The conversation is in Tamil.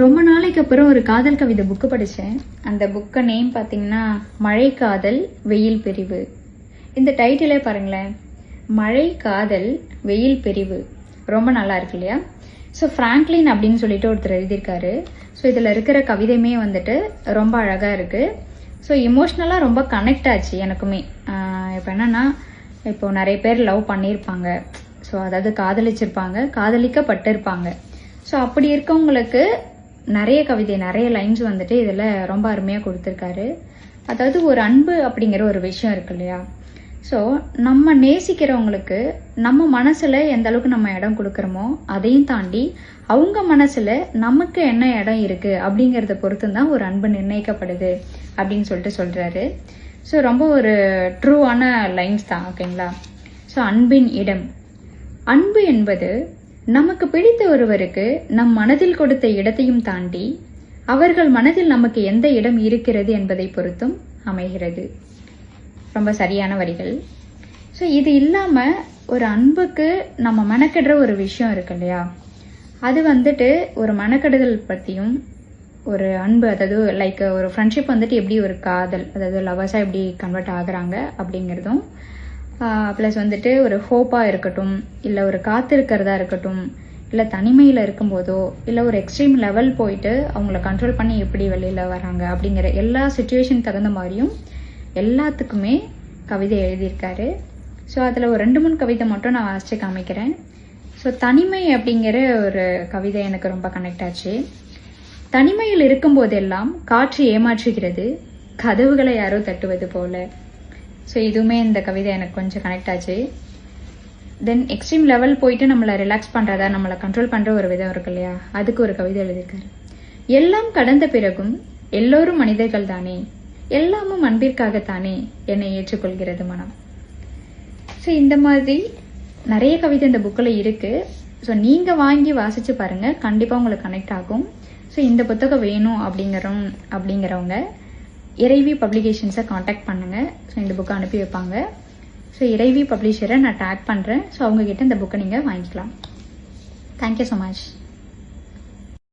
ரொம்ப நாளைக்கு அப்புறம் ஒரு காதல் கவிதை புக்கு படித்தேன் அந்த புக்கை நேம் பார்த்தீங்கன்னா மழை காதல் வெயில் பிரிவு. இந்த டைட்டிலே பாருங்களேன். மழை காதல் வெயில் பிரிவு. ரொம்ப நல்லா இருக்கு இல்லையா? ஸோ ஃப்ராங்க்லின் அப்படின்னு சொல்லிட்டு ஒருத்தர் எழுதியிருக்காரு. ஸோ இதில் இருக்கிற கவிதையுமே வந்துட்டு ரொம்ப அழகாக இருக்குது ஸோ இமோஷ்னலாக ரொம்ப கனெக்ட் ஆச்சு எனக்குமே. இப்போ என்னென்னா இப்போ நிறைய பேர் லவ் பண்ணியிருப்பாங்க. ஸோ அதாவது காதலிச்சிருப்பாங்க காதலிக்கப்பட்டிருப்பாங்க. ஸோ அப்படி இருக்கவங்களுக்கு நிறைய கவிதை நிறைய லைன்ஸ் வந்துட்டு இதில் ரொம்ப அருமையாக கொடுத்துருக்காரு. அதாவது ஒரு அன்பு அப்படிங்கிற ஒரு விஷயம் இருக்கு இல்லையா? ஸோ நம்ம நேசிக்கிறவங்களுக்கு நம்ம மனசில் எந்த அளவுக்கு நம்ம இடம் கொடுக்குறோமோ அதையும் தாண்டி அவங்க மனசில் நமக்கு என்ன இடம் இருக்குது அப்படிங்கிறத பொறுத்து தான் ஒரு அன்பு நிர்ணயிக்கப்படுது அப்படின்னு சொல்லிட்டு சொல்கிறாரு ஸோ ரொம்ப ஒரு ட்ரூவான லைன்ஸ் தான் ஓகேங்களா ஸோ அன்பின் இடம். அன்பு என்பது நமக்கு பிடித்த ஒருவருக்கு நம் மனதில் கொடுத்த இடத்தையும் தாண்டி அவர்கள் மனதில் நமக்கு எந்த இடம் இருக்கிறது என்பதை பொறுத்தும் அமைகிறது. ரொம்ப சரியான வரிகள். ஸோ இது இல்லாமல் ஒரு அன்புக்கு நம்ம மனக்கெடுற ஒரு விஷயம் இருக்கு இல்லையா? அது வந்துட்டு ஒரு மனக்கெடுதல் பற்றியும் ஒரு அன்பு அதாவது லைக் ஒரு ஃப்ரெண்ட்ஷிப் வந்துட்டு எப்படி ஒரு காதல் அதாவது லவர்ஸாக எப்படி கன்வெர்ட் ஆகுறாங்க அப்படிங்கிறதும் ப்ளஸ் வந்துட்டு ஒரு ஹோப்பாக இருக்கட்டும் இல்லை ஒரு காத்திருக்கிறதா இருக்கட்டும் இல்லை தனிமையில் இருக்கும்போதோ இல்லை ஒரு எக்ஸ்ட்ரீம் லெவல் போயிட்டு அவங்கள கண்ட்ரோல் பண்ணி எப்படி வெளியில் வராங்க அப்படிங்கிற எல்லா சுச்சுவேஷன் தகுந்த மாதிரியும் எல்லாத்துக்குமே கவிதை எழுதியிருக்காரு. ஸோ அதில் ஒரு ரெண்டு மூணு கவிதை மட்டும் நான் வாசித்து காமிக்கிறேன். ஸோ தனிமை அப்படிங்கிற ஒரு கவிதை எனக்கு ரொம்ப கனெக்ட் ஆச்சு. தனிமையில் இருக்கும்போதெல்லாம் காற்று ஏமாற்றுகிறது கதவுகளை யாரோ தட்டுவது போல. ஸோ இதுவுமே இந்த கவிதை எனக்கு கொஞ்சம் கனெக்ட் ஆச்சு. தென் எக்ஸ்ட்ரீம் லெவல் போயிட்டு நம்மளை ரிலாக்ஸ் பண்ணுறதா நம்மளை கண்ட்ரோல் பண்ணுற ஒரு விதம் இருக்கு இல்லையா? அதுக்கு ஒரு கவிதை எழுதியிருக்காரு. எல்லாம் கடந்த பிறகும் எல்லோரும் மனிதர்கள் தானே எல்லாமும் அன்பிற்காகத்தானே என்னை ஏற்றுக்கொள்கிறது மனம். ஸோ இந்த மாதிரி நிறைய கவிதை இந்த புக்கில் இருக்குது ஸோ நீங்கள் வாங்கி வாசித்து பாருங்கள் கண்டிப்பாக உங்களுக்கு கனெக்ட் ஆகும். ஸோ இந்த புத்தகம் வேணும் அப்படிங்கிறோம் அப்படிங்கிறவங்க இறைவி பப்ளிகேஷன்ஸை காண்டாக்ட் பண்ணுங்கள் ஸோ இந்த புக்கை அனுப்பி வைப்பாங்க. ஸோ இறைவி பப்ளிஷரை நான் டேக் பண்ணுறேன் ஸோ அவங்கக்கிட்ட இந்த புக்கை நீங்கள் வாங்கிக்கலாம். Thank you so much